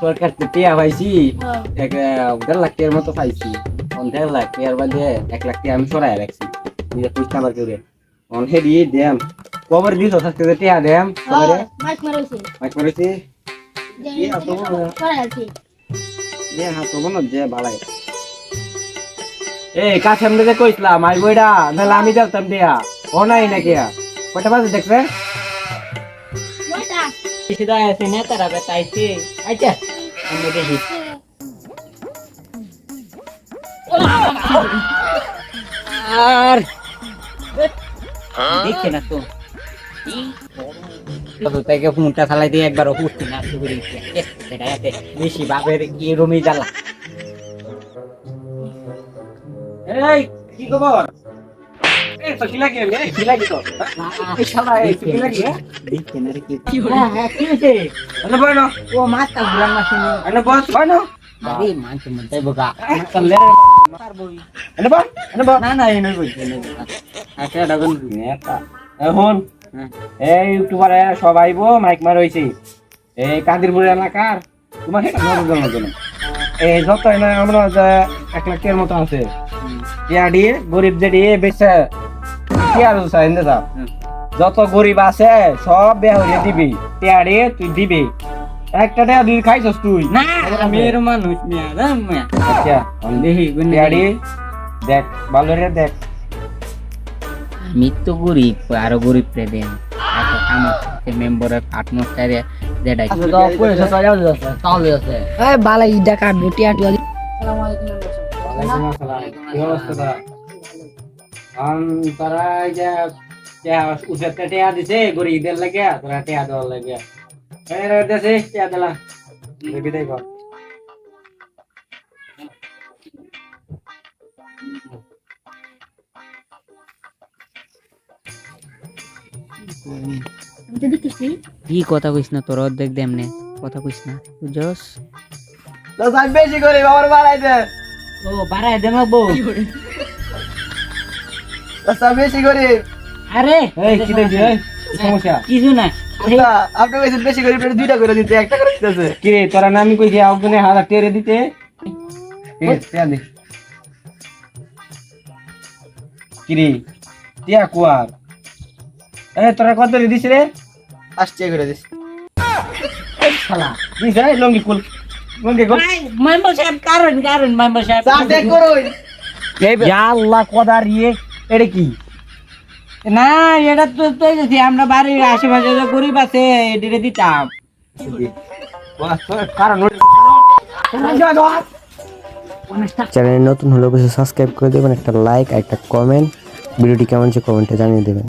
সরকার টিয়া পাইছি হ্যাঁ। এক দেড় লাখ টাকার মতো পাইছি। দেড় লাখ টাকার বাদে এক লাখ টাকা আমি সরাই রাখছি। নিজে পয়সা আমার করে। অন হেডি দেম কবর দিছ থাকতে টিয়া দেম মাইক মারাইছে। মাইক কাছে আমি আমি দিয়া। ও নাই নাকি কয়টা বাজে দেখবে সিধা আছে বেতাইছে দেখি আর দেখছে না তো তাকে একবার না বেশি বাপের কি রুমি জ্বালা এই, কি খবর? এখন হ্যাঁ। এই ইউটিউবার সব আইবো মাইক মার হইছে এই কাদিরপুর এলাকার তোমার জন্য এই যত আমরা এক লাখের মতো আছে গরিব যে দিয়ে বেচে যত গরিব আছে সব বেয়া হইলে দিবি। টিয়া তুই দিবি। একটা টিয়া দুই খাইছস তুই? না। আমি এর মানুষ মিয়া জান মিয়া। আচ্ছা। দেখি গুণ দেখ। ভালো রে দেখ। আমি তো গরিব আরও গরিব রে দেন। আমার মেম্বারের আটমোস্টারে যেটাই এই বালা ইডা কাটবো টিয়া টিয়া আসসালামু। আলাইকুম আসসালাম কি অবস্থা তারা উঠে টিয়া দিছে গরিবদের লাগে তোরা টিয়া দেওয়ার লাগে। দেশে টিয়া দিলা। কি কথা কইস না তোর অর্ধেক দেমনে কথা কইস না সাইড বেশি করে বাবার বাড়াই দে। ও বাড়ায় দেম বউ তো সাইড বেশি করে। আরে এই কি দেখি এই কি সমস্যা কিছু না আরে, আপনি কইছেন বেশি পেটে দুইটা করে দিতে একটা করে দিতেছে কি রে তোরা নামি কইছি আউজনে হাজার টেরে দিতে? কি রে টিয়া কুয়ার? এ তোরা কত রে দিছ রে? আসছে করে দিস। শালা দিছ এই লঙ্গি কুল লঙ্গি কুল ভাই, সাহেব কারণ কারণ মেম্বার সাহেব। দেখ করুন। ইয়া আল্লাহ কদার ইয়ে। এটা কি? না, এটা তো তো গেছি আমরা বাড়ির আশেপাশে যে গরিব আছে এটা দিতাম। কারণ চ্যানেল নতুন হলে অবশ্যই সাবস্ক্রাইব করে দেবেন, একটা লাইক একটা কমেন্ট ভিডিওটি কেমন হচ্ছে কমেন্টে জানিয়ে দেবেন।